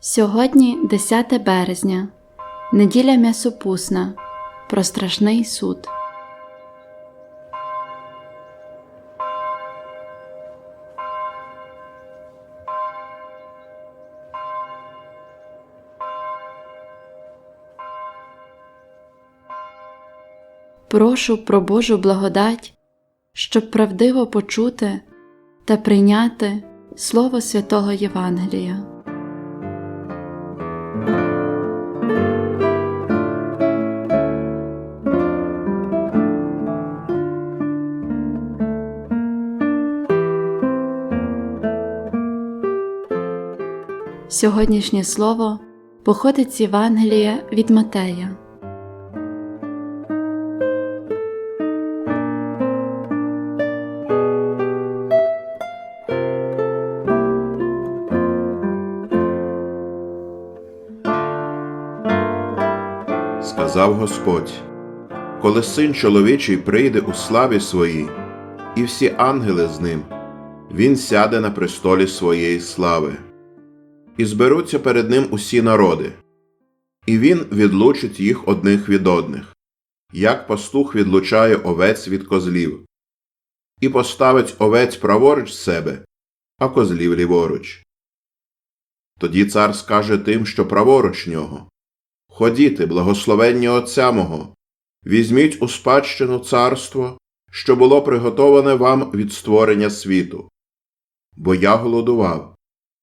Сьогодні 10 березня, неділя м'ясопусна, про страшний суд. Прошу про Божу благодать, щоб правдиво почути та прийняти Слово Святого Євангелія. Сьогоднішнє слово походить з Євангелія від Матея. сказав Господь, коли син чоловічий прийде у славі своїй, і всі ангели з ним, він сяде на престолі своєї слави, і зберуться перед ним усі народи, і він відлучить їх одних від одних, як пастух відлучає овець від козлів, і поставить овець праворуч себе, а козлів ліворуч. Тоді цар скаже тим, що праворуч нього. Ходіти, благословенні Отця мого, візьміть у спадщину царство, що було приготоване вам від створення світу. Бо я голодував,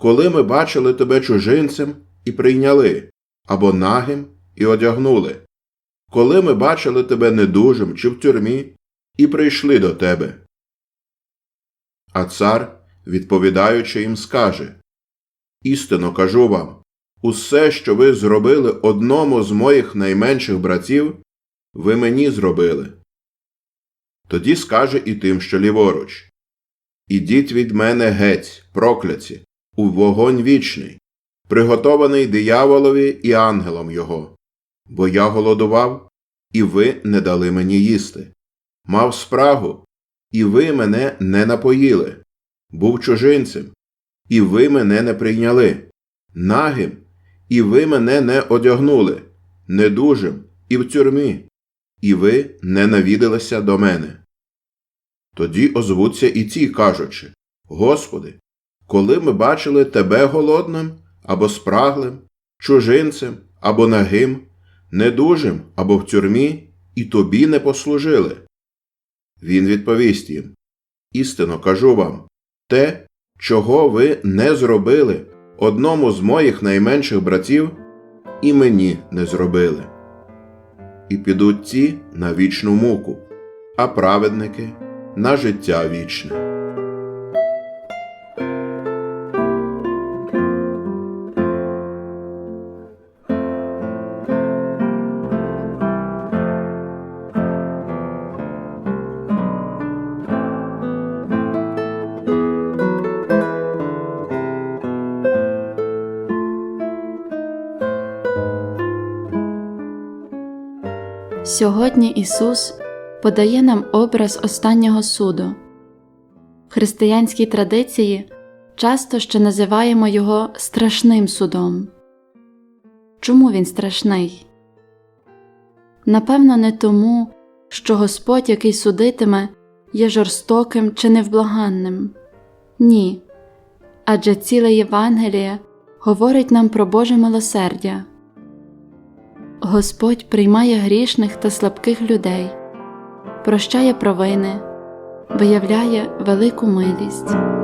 коли ми бачили Тебе чужинцем і прийняли, або нагим і одягнули, коли ми бачили Тебе недужим чи в тюрмі і прийшли до Тебе. А цар, відповідаючи їм, скаже Істинно кажу вам, Усе, що ви зробили одному з моїх найменших братів, ви мені зробили. Тоді скаже і тим, що ліворуч Ідіть від мене геть, прокляті, у вогонь вічний, приготований дияволові і ангелам його, бо я голодував, і ви не дали мені їсти. Мав спрагу, і ви мене не напоїли, був чужинцем, і ви мене не прийняли, нагим і ви мене не одягнули, недужим і в тюрмі, і ви не навідалися до мене. Тоді озвуться і ті, кажучи Господи, коли ми бачили Тебе голодним або спраглим, чужинцем або нагим, недужим або в тюрмі, і тобі не послужили. Він відповість їм Істинно кажу вам те, чого ви не зробили одному з моїх найменших братів і мені не зробили. І підуть ті на вічну муку, а праведники на життя вічне. Сьогодні Ісус подає нам образ останнього суду. В християнській традиції часто ще називаємо його страшним судом. Чому він страшний? Напевно, не тому, що Господь, який судитиме, є жорстоким чи невблаганним. Ні. Адже ціле Євангеліє говорить нам про Боже милосердя. Господь приймає грішних та слабких людей, прощає провини, виявляє велику милість.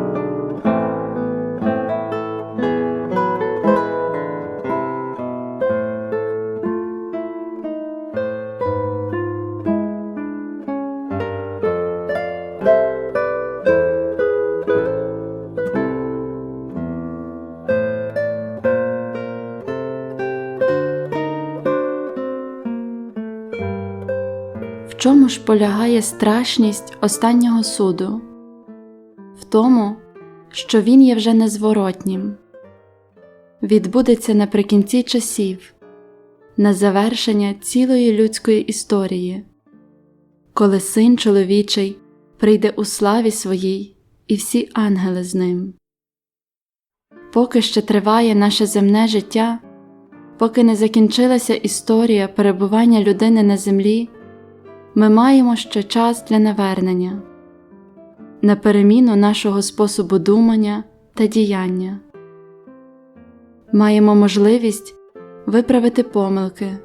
Чому ж полягає страшність останнього суду? В тому, що він є вже незворотнім, відбудеться наприкінці часів, на завершення цілої людської історії, коли син чоловічий прийде у славі своїй і всі ангели з ним. Поки ще триває наше земне життя, поки не закінчилася історія перебування людини на землі, ми маємо ще час для навернення, на переміну нашого способу думання та діяння. Маємо можливість виправити помилки,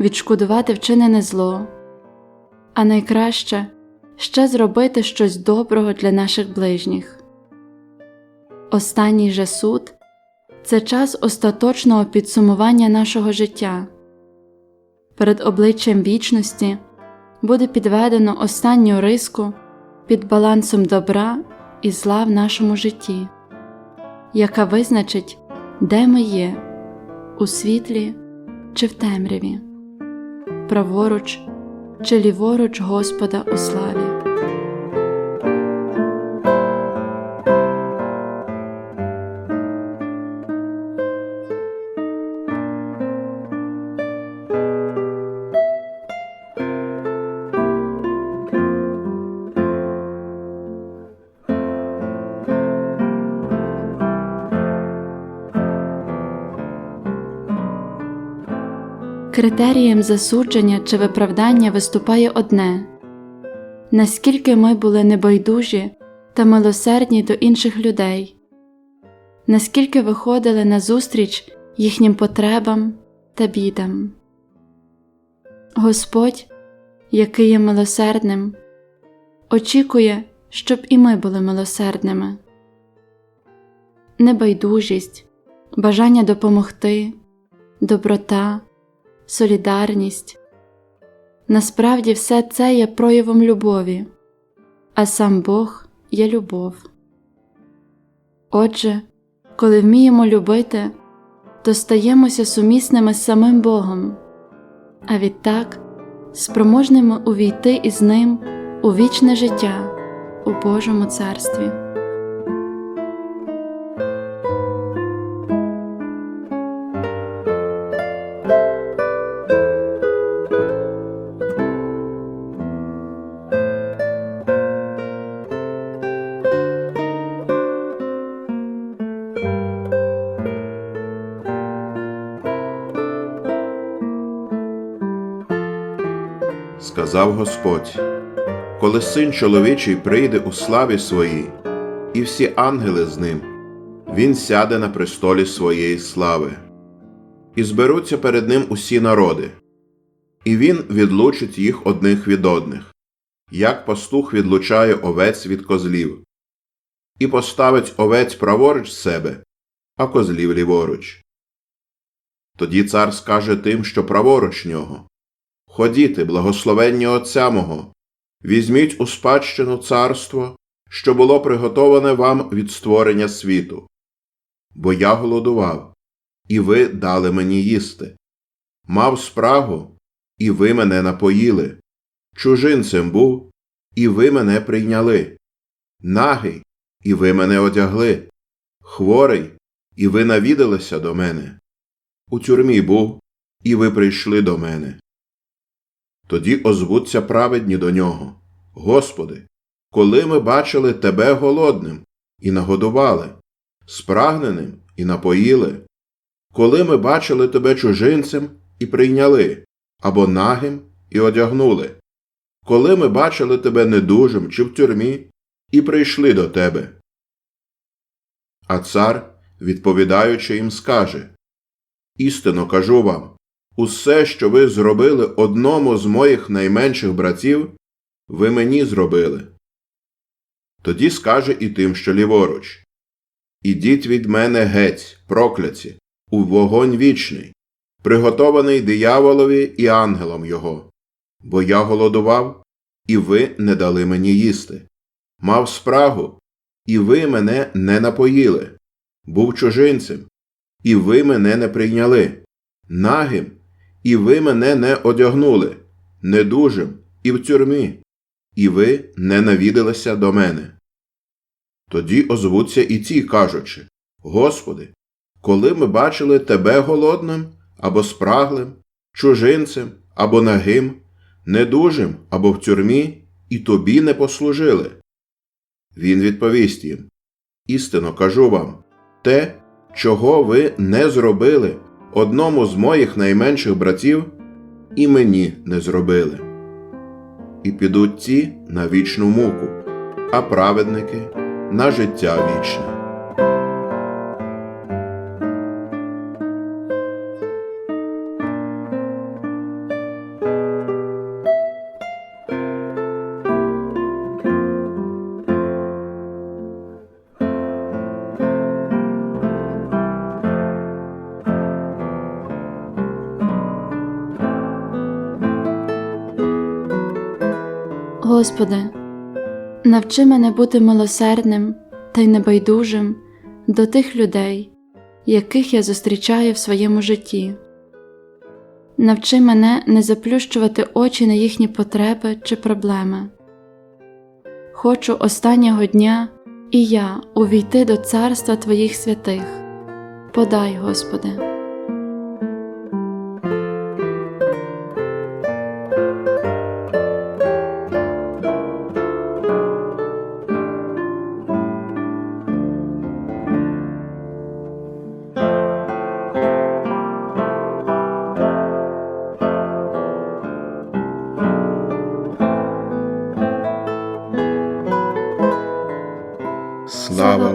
відшкодувати вчинене зло, а найкраще ще зробити щось доброго для наших ближніх. Останній же суд це час остаточного підсумування нашого життя. Перед обличчям вічності буде підведено останню риску під балансом добра і зла в нашому житті, яка визначить, де ми є у світлі чи в темряві, праворуч чи ліворуч Господа у славі. Критерієм засудження чи виправдання виступає одне наскільки ми були небайдужі та милосердні до інших людей, наскільки виходили назустріч їхнім потребам та бідам. Господь, який є милосердним, очікує, щоб і ми були милосердними. Небайдужість, бажання допомогти, доброта солідарність. Насправді все це є проявом любові, а сам Бог є любов. Отже, коли вміємо любити, то стаємося сумісними з самим Богом, а відтак спроможними увійти із Ним у вічне життя у Божому Царстві. Сказав Господь, коли син чоловічий прийде у славі своїй, і всі ангели з ним, він сяде на престолі своєї слави, і зберуться перед ним усі народи, і він відлучить їх одних від одних, як пастух відлучає овець від козлів, і поставить овець праворуч себе, а козлів ліворуч. Тоді цар скаже тим, що праворуч нього. Ходіте, благословенні Отця мого, візьміть у спадщину царство, що було приготоване вам від створення світу. Бо я голодував, і ви дали мені їсти. Мав спрагу, і ви мене напоїли. Чужинцем був, і ви мене прийняли. Нагий, і ви мене одягли. Хворий, і ви навідалися до мене. У тюрмі був, і ви прийшли до мене. Тоді озвуться праведні до нього. Господи, коли ми бачили Тебе голодним і нагодували, спрагненим і напоїли, коли ми бачили Тебе чужинцем і прийняли, або нагим і одягнули, коли ми бачили Тебе недужим чи в тюрмі і прийшли до Тебе. А цар, відповідаючи їм, скаже Істинно кажу вам, Усе, що ви зробили одному з моїх найменших братів, ви мені зробили. Тоді скаже і тим, що ліворуч. Ідіть від мене геть, прокляті, у вогонь вічний, приготований дияволові і ангелам його, бо я голодував, і ви не дали мені їсти, мав спрагу, і ви мене не напоїли, був чужинцем, і ви мене не прийняли, нагим і ви мене не одягнули, недужим, і в тюрмі, і ви ненавідилися до мене. Тоді озвуться і ті, кажучи Господи, коли ми бачили Тебе голодним або спраглим, чужинцем або нагим, недужим або в тюрмі, і тобі не послужили. Він відповість їм Істинно кажу вам те, чого ви не зробили одному з моїх найменших братів, і мені не зробили. І підуть ті на вічну муку, а праведники на життя вічне. Господи, навчи мене бути милосердним та й небайдужим до тих людей, яких я зустрічаю в своєму житті. Навчи мене не заплющувати очі на їхні потреби чи проблеми. Хочу останнього дня і я увійти до царства Твоїх святих. Подай, Господи.